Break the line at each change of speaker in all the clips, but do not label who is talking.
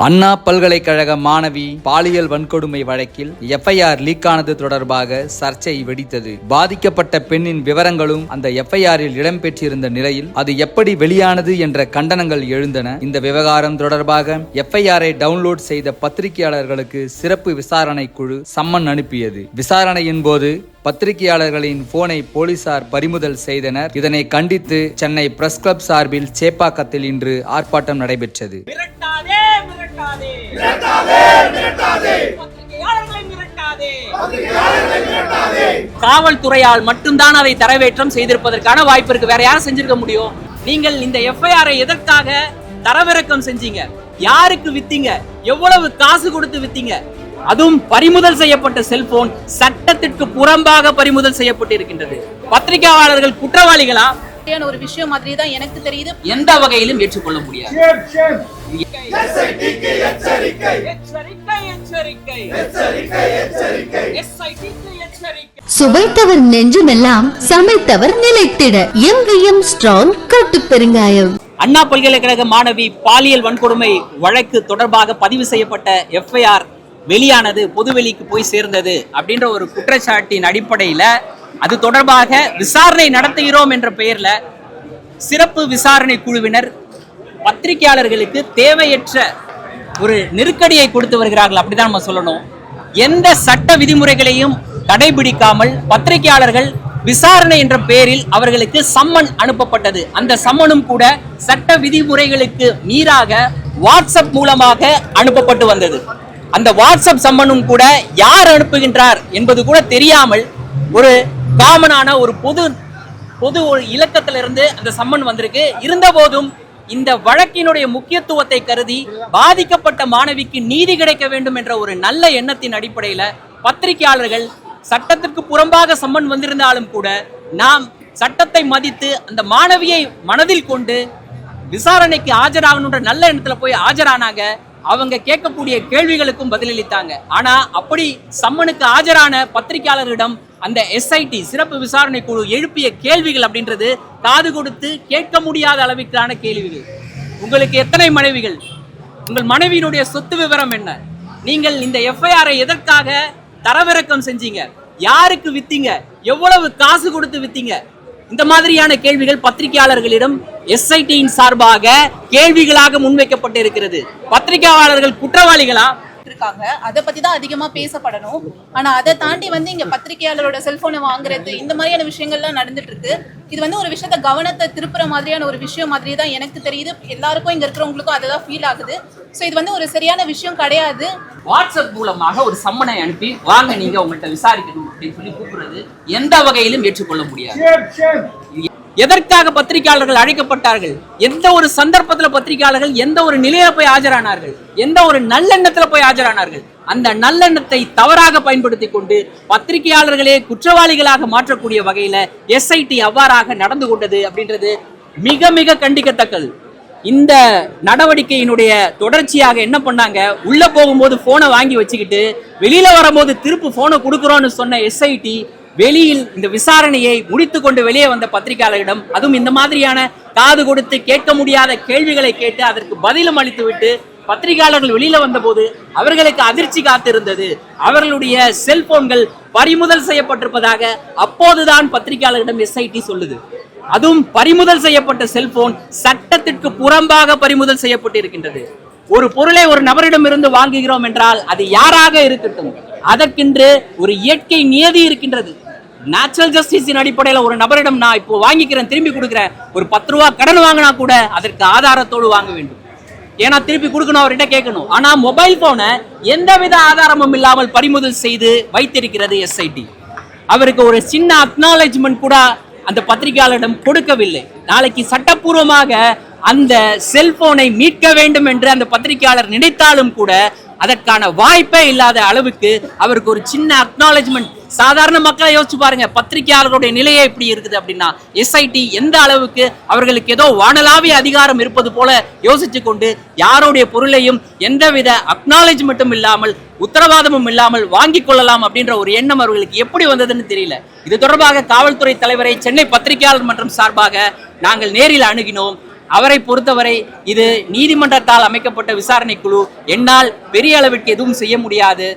அண்ணா பல்கலைக்கழக மாணவி பாலியல் வன்கொடுமை வழக்கில் எஃப்ஐஆர் லீக் ஆனது தொடர்பாக சர்ச்சை வெடித்தது. பாதிக்கப்பட்ட பெண்ணின் விவரங்களும் அந்த எஃப்ஐஆரில் இடம்பெற்றிருந்த நிலையில் அது எப்படி வெளியானது என்ற கண்டனங்கள் எழுந்தன. இந்த விவகாரம் தொடர்பாக எஃப்ஐஆரை டவுன்லோட் செய்த பத்திரிகையாளர்களுக்கு சிறப்பு விசாரணை குழு சம்மன் அனுப்பியது. விசாரணையின் போது பத்திரிகையாளர்களின் போனை போலீசார் பறிமுதல் செய்தனர். இதனை கண்டித்து சென்னை பிரஸ் கிளப் சார்பில் சேப்பாக்கத்தில் இன்று ஆர்ப்பாட்டம் நடைபெற்றது.
மிரட்டாதே. மிரட்டாதே மிரட்டாதே. மிரட்டாதே. பத்திரிகையாளர்களை மிரட்டாதே. காவல்துறையால் மட்டும்தான் அதை தரவேற்றம் செய்திருப்பதற்கான வாய்ப்பு இருக்கு. வேற யாரும் செஞ்சிருக்க முடியும்? நீங்கள் இந்த எஃப்ஐஆரை எதற்காக தரவிறக்கம் செஞ்சீங்க? யாருக்கு வித்தீங்க? எவ்வளவு காசு கொடுத்து வித்தீங்க? அதுவும் பறிமுதல் செய்யப்பட்ட செல்போன் சட்டத்திற்கு புறம்பாக பறிமுதல் செய்யப்பட்டு இருக்கின்றது பத்திரிகையாளர்கள் குற்றவாளிகளா?
மாதிரியான ஒரு விஷயம் மாதிரி தான் எனக்கு தெரியுது.
எந்த வகையிலும் ஏற்றுக்கொள்ள முடியாது. எச்சரிக்கை எச்சரிக்கை. SIT க்கு எச்சரிக்கை
சுவைத்தவர் நெஞ்சுமெல்லாம் சமைத்தவர் நிலைத்திட. எங்கேயும் ஸ்ட்ராங் கட்டு பெருங்காயம்
அண்ணா பல்கலைக்கழக மாணவி பாலியல் வன்கொடுமை வழக்கு தொடர்பாக பதிவு செய்யப்பட்ட எஃப்ஐஆர் வெளியானது பொதுவெளிக்கு போய் சேர்ந்தது அப்படின்ற ஒரு குற்றச்சாட்டின் அடிப்படையில் அது தொடர்பாக விசாரணை நடத்துகிறோம் என்ற பெயரில் சிறப்பு விசாரணை குழுவினர் பத்திரிகையாளர்களுக்கு தேவையற்ற ஒரு நெருக்கடியை கொடுத்து வருகிறார்கள். அப்படிதான் நம்ம சொல்லணும். எந்த சட்ட விதிமுறைகளையும் கடைபிடிக்காமல் பத்திரிகையாளர்கள் விசாரணை என்ற பெயரில் அவர்களுக்கு சம்மன் அனுப்பப்பட்டது. அந்த சம்மனும் கூட சட்ட விதிமுறைகளுக்கு மீறாக வாட்ஸ்அப் மூலமாக அனுப்பப்பட்டு வந்தது. அந்த வாட்ஸ்அப் சம்மனும் கூட யார் அனுப்புகின்றார் என்பது கூட தெரியாமல் ஒரு காமனான ஒரு பொது பொது ஒரு இலக்கத்திலிருந்து அந்த சம்மன் வந்திருக்கு. இருந்த போதும் இந்த வழக்கினுடைய முக்கியத்துவத்தை கருதி பாதிக்கப்பட்ட மாணவிக்கு நீதி கிடைக்க வேண்டும் என்ற ஒரு நல்ல எண்ணத்தின் அடிப்படையில் பத்திரிகையாளர்கள் சட்டத்திற்கு புறம்பாக சம்மன் வந்திருந்தாலும் கூட நாம் சட்டத்தை மதித்து அந்த மாணவியை மனதில் கொண்டு விசாரணைக்கு ஆஜராகணுன்ற நல்ல எண்ணத்தில் போய் ஆஜரானாங்க. அவங்க கேட்கக்கூடிய கேள்விகளுக்கும் பதிலளித்தாங்க. ஆனா அப்படி சம்மனுக்கு ஆஜரான பத்திரிகையாளர்களிடம் அந்த எஸ்ஐடி சிறப்பு விசாரணை குழு எழுப்பிய கேள்விகள் அப்படின்றது காது கொடுத்து கேட்க முடியாத அளவிற்கான கேள்விகள். உங்களுக்கு எத்தனை மனைவிகள்? உங்கள் மனைவியினுடைய சொத்து விவரம் என்ன? நீங்கள் இந்த எஃப்ஐஆரை எதற்காக தரவிறக்கம் செஞ்சீங்க? யாருக்கு வித்தீங்க? எவ்வளவு காசு கொடுத்து வித்தீங்க? இந்த மாதிரியான கேள்விகள் பத்திரிகையாளர்களிடம் எஸ்ஐடியின் சார்பாக கேள்விகளாக முன்வைக்கப்பட்டு இருக்கிறது பத்திரிகையாளர்கள் குற்றவாளிகளா?
இருக்காங்க. அதை பத்தி தான் அதிகமா பேசப்படணும். ஆனா அதை தாண்டி வந்து இங்க பத்திரிகையாளரோட செல்போனை வாங்குறது இந்த மாதிரியான விஷயங்கள்லாம் நடந்துட்டு இருக்கு இது வந்து ஒரு விஷயத்த கவனத்தை திருப்புற மாதிரியான ஒரு விஷயம் மாதிரி தான் எனக்கு தெரியுது. எல்லாருக்கும் இங்க இருக்கிறவங்களுக்கும் அதுதான் ஃபீல் ஆகுது. ஸோ இது வந்து ஒரு சரியான விஷயம் கிடையாது.
வாட்ஸ்அப் மூலமாக ஒரு சம்மனை அனுப்பி வாங்க நீங்க உங்கள்கிட்ட விசாரிக்கணும் அப்படின்னு சொல்லி கூப்பிடுறது எந்த வகையிலும் ஏற்றுக்கொள்ள முடியாது. எதற்காக பத்திரிகையாளர்கள் அழைக்கப்பட்டார்கள்? எந்த ஒரு சந்தர்ப்பத்துல பத்திரிகையாளர்கள் எந்த ஒரு நிலையில போய் ஆஜரானார்கள்? எந்த ஒரு நல்லெண்ணத்துல போய் ஆஜரானார்கள்? அந்த நல்லெண்ணத்தை தவறாக பயன்படுத்தி கொண்டு பத்திரிகையாளர்களே குற்றவாளிகளாக மாற்றக்கூடிய வகையில எஸ்ஐடி அவ்வாறாக நடந்து கொண்டது அப்படின்றது மிக மிக கண்டிக்கத்தக்கது. இந்த நடவடிக்கையினுடைய தொடர்ச்சியாக என்ன பண்ணாங்க? உள்ள போகும்போது போனை வாங்கி வச்சுக்கிட்டு வெளியில வரும்போது திருப்பு போனை கொடுக்குறோம்னு சொன்ன எஸ்ஐடி வெளியில் இந்த விசாரணையை முடித்து கொண்டு வெளியே வந்த பத்திரிகையாளரிடம் அதுவும் இந்த மாதிரியான காது கொடுத்து கேட்க முடியாத கேள்விகளை கேட்டு அதற்கு பதிலும் அளித்துவிட்டு பத்திரிகையாளர்கள் வெளியில வந்தபோது அவர்களுக்கு அதிர்ச்சி காத்திருந்தது. அவர்களுடைய செல்போன்கள் பறிமுதல் செய்யப்பட்டிருப்பதாக அப்போதுதான் பத்திரிகையாளர்களிடம் எஸ்ஐடி சொல்லுது. அதுவும் பறிமுதல் செய்யப்பட்ட செல்போன் சட்டத்திற்கு புறம்பாக பறிமுதல் செய்யப்பட்டு இருக்கின்றது ஒரு பொருளை ஒரு நபரிடம் இருந்து வாங்குகிறோம் என்றால் அது யாராக இருக்கட்டும் அதற்கென்று ஒரு இயற்கை நியதி இருக்கின்றது. நேச்சுரல் ஜஸ்டிஸின் அடிப்படையில் ஒரு நபரிடம் நான் இப்போ வாங்கிக்கிறேன் திரும்பி கொடுக்குறேன் ஒரு பத்து ரூபா கடன் வாங்கினா கூட அதற்கு ஆதாரத்தோடு வாங்க வேண்டும். ஏன்னா திருப்பி கொடுக்கணும் அவர்கிட்ட கேட்கணும். ஆனா மொபைல் போனை எந்தவித ஆதாரமும் இல்லாமல் பறிமுதல் செய்து வைத்திருக்கிறது எஸ்ஐடி அவருக்கு ஒரு சின்ன அக்னாலஜ்மெண்ட் கூட அந்த பத்திரிகையாளரிடம் கொடுக்கவில்லை. நாளைக்கு சட்டப்பூர்வமாக அந்த செல்போனை மீட்க வேண்டும் என்று அந்த பத்திரிகையாளர் நினைத்தாலும் கூட அதற்கான வாய்ப்பே இல்லாத அளவுக்கு அவருக்கு ஒரு சின்ன அக்னாலேஜ்மெண்ட் சாதாரண மக்களை யோசிச்சு பாருங்க பத்திரிகையாளர்களுடைய நிலையே இப்படி இருக்குது அப்படின்னா எஸ்ஐடி எந்த அளவுக்கு அவர்களுக்கு ஏதோ வானலாவிய அதிகாரம் இருப்பது போல யோசிச்சு கொண்டு யாருடைய பொருளையும் எந்தவித அக்னாலேஜ்மெண்ட்டும் இல்லாமல் உத்தரவாதமும் இல்லாமல் வாங்கிக் கொள்ளலாம் அப்படின்ற ஒரு எண்ணம் அவர்களுக்கு எப்படி வந்ததுன்னு தெரியல. இது தொடர்பாக காவல்துறை தலைவரை சென்னை பத்திரிகையாளர் மன்றம் சார்பாக நாங்கள் நேரில் அணுகினோம். அவரை பொறுத்தவரை இது நீதிமன்றத்தால் அமைக்கப்பட்ட விசாரணை குழு. என்னால் பெரிய அளவிற்கு எதுவும் செய்ய முடியாது.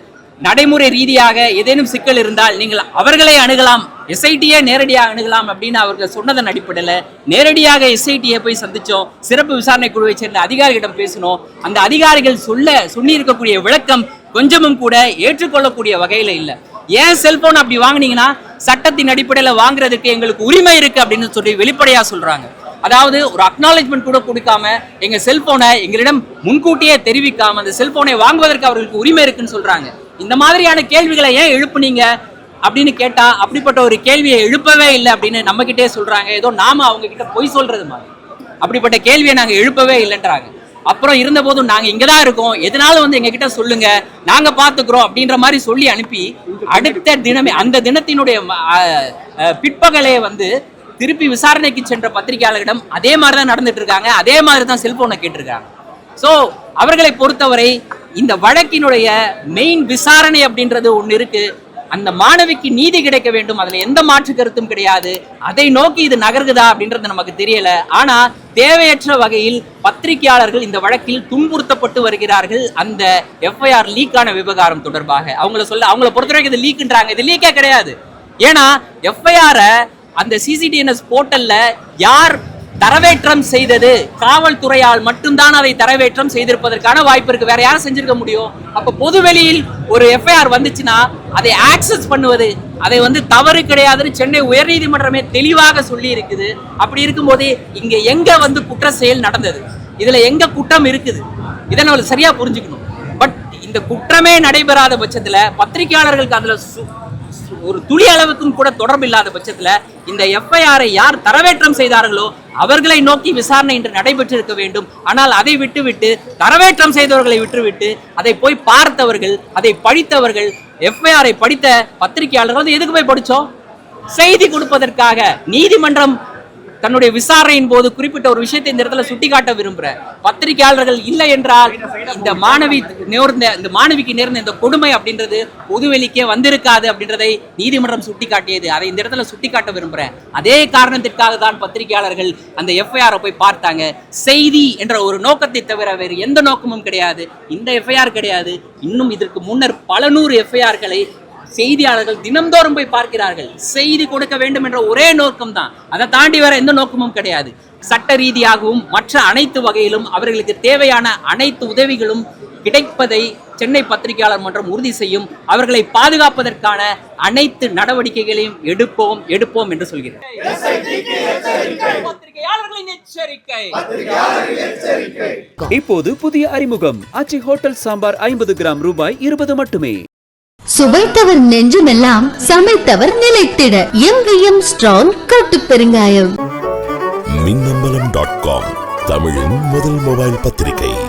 நடைமுறை ரீதியாக ஏதேனும் சிக்கல் இருந்தால் நீங்கள் அவர்களை அணுகலாம் எஸ்ஐடியை நேரடியாக அணுகலாம் அப்படின்னு அவர்கள் சொன்னதன் அடிப்படையில் நேரடியாக எஸ்ஐடியை போய் சந்தித்தோம் சிறப்பு விசாரணை குழுவை சேர்ந்த அதிகாரிகளிடம் பேசினோம். அந்த அதிகாரிகள் சொல்ல சொல்லியிருக்கக்கூடிய விளக்கம் கொஞ்சமும் கூட ஏற்றுக்கொள்ளக்கூடிய வகையில் இல்லை. ஏன் செல்போன் அப்படி வாங்குனீங்கன்னா சட்டத்தின் அடிப்படையில் வாங்குறதுக்கு எங்களுக்கு உரிமை இருக்குது அப்படின்னு சொல்லி வெளிப்படையாக சொல்கிறாங்க அதாவது ஒரு அக்னாலேஜ்மெண்ட் கூட கொடுக்காம எங்கள் செல்போனை எங்களிடம் முன்கூட்டியே தெரிவிக்காம அந்த செல்போனை வாங்குவதற்கு அவர்களுக்கு உரிமை இருக்குன்னு சொல்கிறாங்க இந்த மாதிரியான கேள்விகளை ஏன் எழுப்புனீங்க அப்படின்னு கேட்டா அப்படிப்பட்ட ஒரு கேள்வியை எழுப்பவே இல்லை அப்படின்னு நம்ம கிட்டே சொல்றாங்க. ஏதோ நாம அவங்க கிட்ட பொய் சொல்றது மாதிரி. அப்படிப்பட்ட கேள்வியை நாங்க எழுப்பவே இல்லைன்றாங்க. அப்புறம் இருந்த போதும் நாங்க இங்கதான் இருக்கோம். எதனால வந்து எங்க கிட்ட சொல்லுங்க? நாங்க பாத்துக்கிறோம் அப்படின்ற மாதிரி சொல்லி அனுப்பி அடுத்த தினமே அந்த தினத்தினுடைய பிற்பகலையை பிற்பகலே வந்து திருப்பி விசாரணைக்கு சென்ற பத்திரிகையாளர்களிடம் அதே மாதிரி தான் நடந்துட்டு இருக்காங்க. அதே மாதிரி தான் செல்போனை கேட்டிருக்காங்க. ஸோ அவர்களை பொறுத்தவரை இந்த வழக்கினுடைய மெயின் விசாரணை அப்படின்றது ஒன்று இருக்கு. அந்த மாணவிக்கு நீதி கிடைக்க வேண்டும். அதுல எந்த மாற்று கருத்தும் கிடையாது. அதை நோக்கி இது நகருகுதா அப்படின்றது நமக்கு தெரியல. ஆனா தேவையற்ற வகையில் பத்திரிகையாளர்கள் இந்த வழக்கில் துன்புறுத்தப்பட்டு வருகிறார்கள். அந்த எஃப்ஐஆர் லீக்கான விவகாரம் தொடர்பாக. அவங்கள சொல்ல அவங்கள பொறுத்த வரைக்கும் இது லீக்ன்றாங்க இது லீக்கே கிடையாது. ஏன்னா எஃப்ஐஆரை அந்த சிசிடிஎன்எஸ் போர்ட்டல்ல யார் தரவேற்றம் செய்தது. காவல்துறையால் மட்டும்தான் அதை தரவேற்றம் செய்திருப்பதற்கான வாய்ப்பு இருக்கு. வேற யாரும் செஞ்சிருக்க முடியும். அப்ப பொது வெளியில் ஒரு எஃப்ஐஆர் வந்துச்சுன்னா அதை ஆக்சஸ் பண்ணுவது அதை வந்து தவறு கிடையாதுன்னு சென்னை உயர்நீதிமன்றமே தெளிவாக சொல்லி இருக்குது அப்படி இருக்கும்போது இங்க எங்க வந்து குற்ற செயல் நடந்தது? இதுல எங்க குற்றம் இருக்குது? இதை நம்ம சரியா புரிஞ்சுக்கணும். பட் இந்த குற்றமே நடைபெறாத பட்சத்துல பத்திரிகையாளர்களுக்கு அதுல சு- ஒரு துளி அளவுக்கும் கூட தொடர்பு இல்லாத பட்சத்துல இந்த எஃப்ஐஆரை யார் தரவேற்றம் செய்தார்களோ அவர்களை நோக்கி விசாரணை இன்று நடைபெற்றிருக்க வேண்டும். ஆனால் அதை விட்டுவிட்டு தரவேற்றம் செய்தவர்களை விட்டுவிட்டு அதை போய் பார்த்தவர்கள் அதை படித்தவர்கள் எஃப்ஐஆரை படித்த பத்திரிகையாளர்கள் வந்து எதுக்கு போய் படிச்சோம் செய்தி கொடுப்பதற்காக நீதிமன்றம் தன்னுடைய விசாரணையின் போது குறிப்பிட்ட ஒரு விஷயத்தை இந்த இடத்துல சுட்டிக்காட்ட விரும்புறேன் பத்திரிகையாளர்கள் இல்லை என்றால் இந்த மாணவி நேர்ந்த இந்த மாணவிக்கு நேர்ந்த இந்த கொடுமை அப்படின்றது பொதுவெளிக்கே வந்திருக்காது அப்படின்றதை நீதிமன்றம் சுட்டிக்காட்டியது. அதை இந்த இடத்துல சுட்டிக்காட்ட விரும்புறேன். அதே காரணத்திற்காக தான் பத்திரிகையாளர்கள் அந்த எஃப்ஐஆரை போய் பார்த்தாங்க. செய்தி என்ற ஒரு நோக்கத்தை தவிர வேறு எந்த நோக்கமும் கிடையாது. இந்த எஃப்ஐஆர் கிடையாது. இன்னும் இதற்கு முன்னர் பல நூறு எஃப்ஐஆர்களை செய்தியாளர்கள் தினம்தோறும் போய் பார்க்கிறார்கள். செய்தி கொடுக்க வேண்டும் என்ற ஒரே நோக்கம் தான் அதை தாண்டி வேற எந்த நோக்கமும் கிடையாது. சட்ட ரீதியாகவும் மற்ற அனைத்து வகையிலும் அவர்களுக்கு தேவையான அனைத்து உதவிகளும் கிடைப்பதை சென்னை பத்திரிகையாளர் மன்றம் உறுதி செய்யும். அவர்களை பாதுகாப்பதற்கான அனைத்து நடவடிக்கைகளையும் எடுப்போம் எடுப்போம் என்று சொல்கிறேன்.
இப்போது புதிய அறிமுகம். அச்சி ஹோட்டல் சாம்பார் ஐம்பது கிராம் ரூபாய் இருபது மட்டுமே.
சுவைத்தவர் நெஞ்சுமெல்லாம் சமைத்தவர் நிலைத்திட. எங்கேயும் ஸ்ட்ராங் கட்டு பெருங்காயம்.
மின்னம்பலம் டாட் காம் தமிழின் முதல் மொபைல் பத்திரிகை.